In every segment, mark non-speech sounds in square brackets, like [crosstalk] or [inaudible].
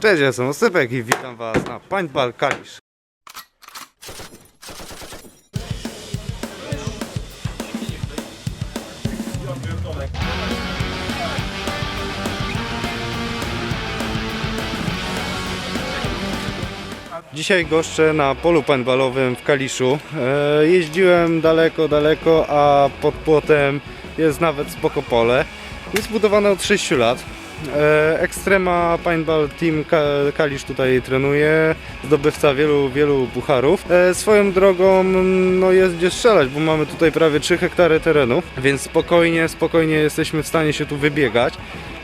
Cześć, ja jestem Osypek i witam Was na Paintball Kalisz. Dzisiaj goszczę na polu paintballowym w Kaliszu. E, jeździłem daleko, daleko, a pod płotem jest nawet spoko pole. Jest budowane od 6 lat. Ekstrema Paintball Team Ka- Kalisz tutaj trenuje, zdobywca wielu, wielu pucharów. E, swoją drogą no jest gdzie strzelać, bo mamy tutaj prawie 3 hektary terenu, więc spokojnie, spokojnie jesteśmy w stanie się tu wybiegać.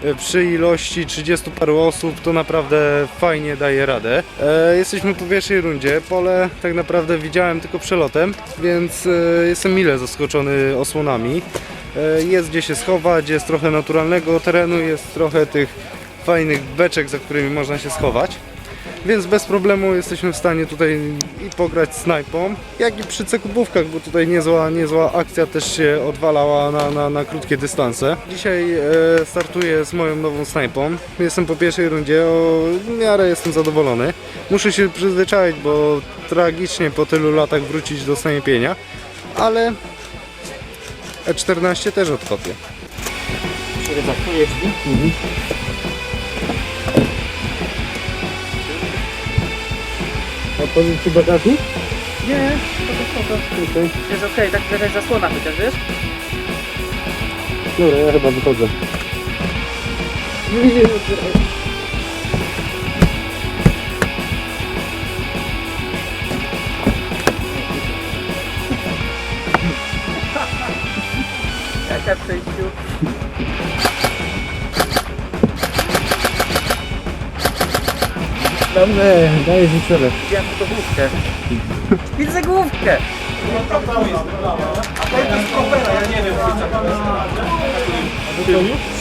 E, Przy ilości 30 paru osób to naprawdę fajnie daje radę. E, jesteśmy po pierwszej rundzie, pole tak naprawdę widziałem tylko przelotem, więc jestem mile zaskoczony osłonami. E, Jest gdzie się schować, jest trochę naturalnego terenu, jest trochę tych fajnych beczek, za którymi można się schować. Więc bez problemu jesteśmy w stanie tutaj i pograć snajpą, jak i przy cekubówkach, bo tutaj niezła, niezła akcja też się odwalała na, na, na krótkie dystanse. Dzisiaj e, startuję z moją nową snajpą. Jestem po pierwszej rundzie, o, miarę jestem zadowolony. Muszę się przyzwyczaić, bo tragicznie po tylu latach wrócić do snajpienia, ale E14 też odkopię. Sobie zamknuje drzwi. Otworzyć ci bagażnik? Nie, spoko, spoko. Jest okej, tak jakaś zasłona chociaż, wiesz? Dobra, ja chyba wychodzę. Jaka Dobrze, daję ci celę. Widziałem tylko główkę. Widzę główkę!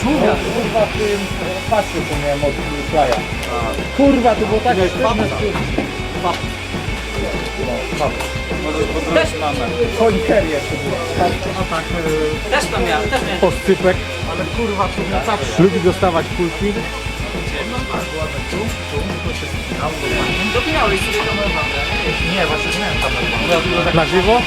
Kurwa, w tym pasie to miałem od kraja. Kurwa, to było tak sztywne. Też mamy. Koliker jeszcze był. Też to miałem, też miałem. Oscypek. Ale kurwa, to tak lubi dostawać kulki. Dopinałeś sobie to naprawdę. Nie, właśnie nie miałem tam na żywo?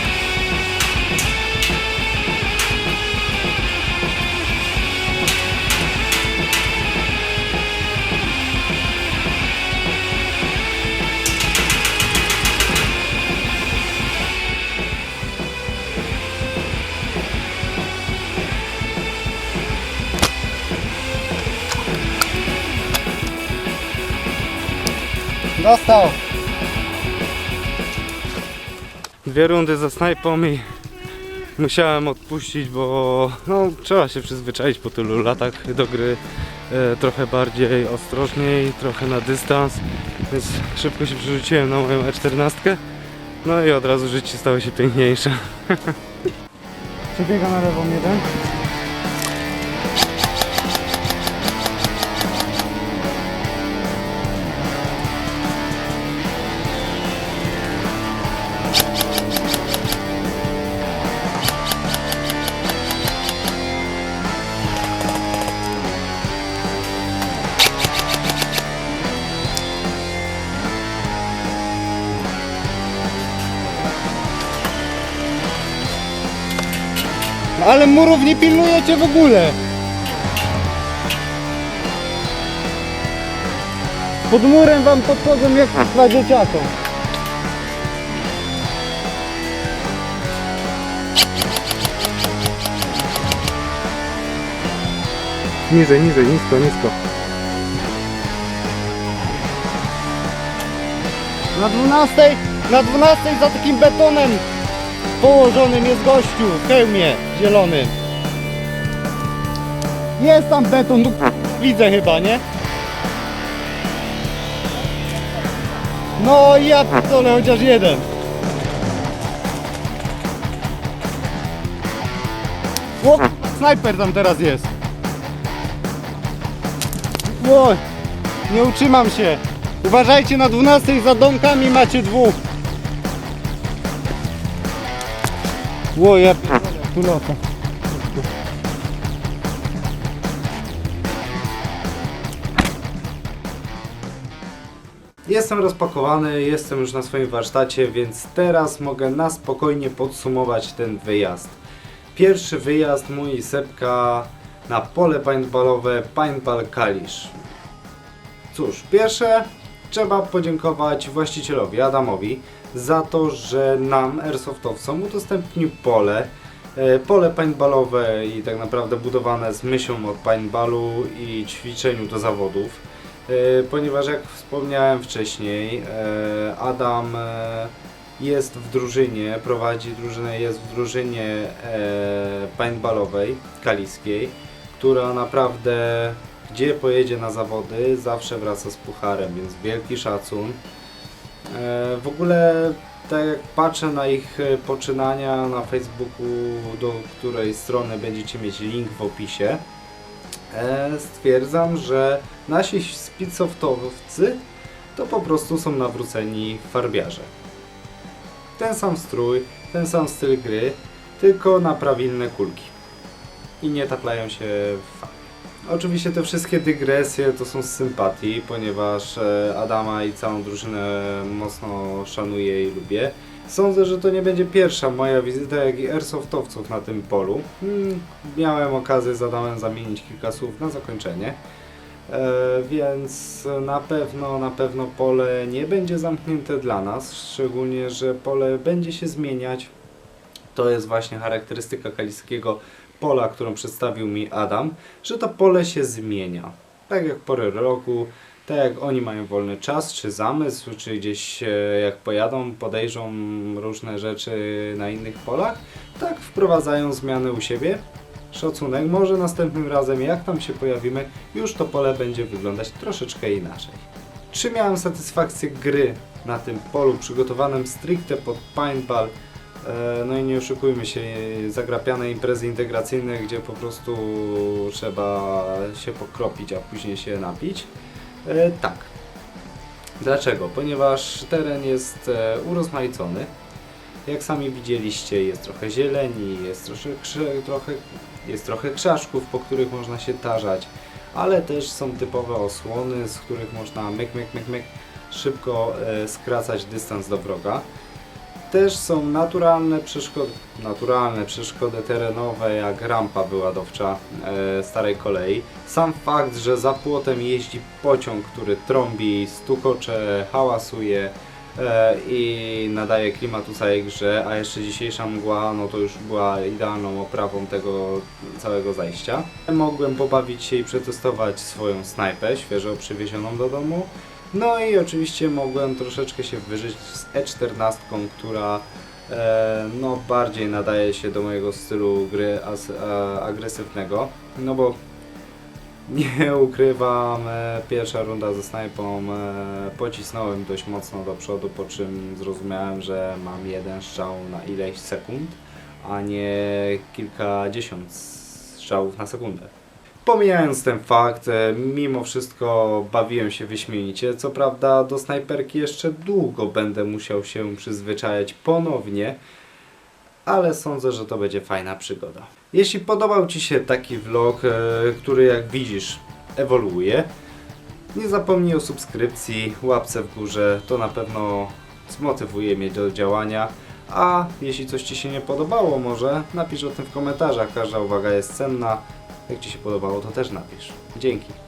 Dostał! Dwie rundy za snajpą i musiałem odpuścić, bo no, trzeba się przyzwyczaić po tylu latach do gry e, trochę bardziej ostrożniej, trochę na dystans, więc szybko się przerzuciłem na moją E14 no i od razu życie stało się piękniejsze. [laughs] Przebiega na lewą jeden. Ale murów nie pilnujecie w ogóle. Pod murem wam podchodzą jak na dzieciakom. Niżej, niżej, nisko, nisko. Na 12, na 12 za takim betonem położonym jest gościu w hełmie zielonym. Jest tam beton, no, widzę chyba, nie? No ja pierdolę chociaż jeden. O, snajper tam teraz jest. Oj, nie utrzymam się. Uważajcie na 12 za domkami macie dwóch. Ło, ja tu lata. Jestem rozpakowany, jestem już na swoim warsztacie, więc teraz mogę na spokojnie podsumować ten wyjazd. Pierwszy wyjazd mój Sepka na pole paintballowe Paintball Kalisz. Cóż, pierwsze trzeba podziękować właścicielowi Adamowi za to, że nam, airsoftowcom, udostępnił pole. E, Pole paintballowe i tak naprawdę budowane z myślą o paintballu i ćwiczeniu do zawodów. E, Ponieważ jak wspomniałem wcześniej, e, Adam jest w drużynie, prowadzi drużynę, jest w drużynie paintballowej, kaliskiej, która naprawdę gdzie pojedzie na zawody, zawsze wraca z pucharem, więc wielki szacun. E, W ogóle tak jak patrzę na ich e, poczynania na Facebooku, do której strony będziecie mieć link w opisie, e, stwierdzam, że nasi speedsoftowcy to po prostu są nawróceni farbiarze. Ten sam strój, ten sam styl gry, tylko na prawilne kulki. I nie taplają się w farbie. Oczywiście te wszystkie dygresje to są z sympatii, ponieważ e, Adama i całą drużynę mocno szanuję i lubię. Sądzę, że to nie będzie pierwsza moja wizyta, jak i airsoftowców na tym polu. Hmm, miałem okazję z Adamem zamienić kilka słów na zakończenie. E, więc na pewno, na pewno pole nie będzie zamknięte dla nas, szczególnie, że pole będzie się zmieniać. To jest właśnie charakterystyka kaliskiego pola, którą przedstawił mi Adam, że to pole się zmienia. Tak jak pory roku, tak jak oni mają wolny czas, czy zamysł, czy gdzieś e, jak pojadą, podejrzą różne rzeczy na innych polach, tak wprowadzają zmiany u siebie. Szacunek, może następnym razem jak tam się pojawimy, już to pole będzie wyglądać troszeczkę inaczej. Czy miałem satysfakcję gry na tym polu przygotowanym stricte pod paintball? E, No i nie oszukujmy się, zagrapiane imprezy integracyjne, gdzie po prostu trzeba się pokropić, a później się napić. E, Tak. Dlaczego? Ponieważ teren jest e, urozmaicony. Jak sami widzieliście, jest trochę zieleni, jest krze- trochę, jest trochę krzaczków, po których można się tarzać, ale też są typowe osłony, z których można myk, myk, myk, myk szybko e, skracać dystans do wroga. Też są naturalne przeszkody, naturalne przeszkody terenowe, jak rampa wyładowcza e, starej kolei. Sam fakt, że za płotem jeździ pociąg, który trąbi, stukocze, hałasuje e, i nadaje klimatu całej grze, a jeszcze dzisiejsza mgła, no to już była idealną oprawą tego całego zajścia. Mogłem pobawić się i przetestować swoją snajpę, świeżo przywiezioną do domu. No i oczywiście mogłem troszeczkę się wyżyć z E14, która e, no, bardziej nadaje się do mojego stylu gry as, agresywnego. No bo [laughs] nie ukrywam, e, pierwsza runda ze snajpą e, pocisnąłem dość mocno do przodu, po czym zrozumiałem, że mam jeden strzał na ileś sekund, a nie kilkadziesiąt strzałów na sekundę. Pomijając ten fakt, e, mimo wszystko bawiłem się wyśmienicie. Co prawda do snajperki jeszcze długo będę musiał się przyzwyczajać ponownie, ale sądzę, że to będzie fajna przygoda. Jeśli podobał Ci się taki vlog, e, który jak widzisz ewoluuje, nie zapomnij o subskrypcji, łapce w górze, to na pewno zmotywuje mnie do działania. A jeśli coś Ci się nie podobało, może napisz o tym w komentarzach. Każda uwaga jest cenna. Jak Ci się podobało, to też napisz. Dzięki.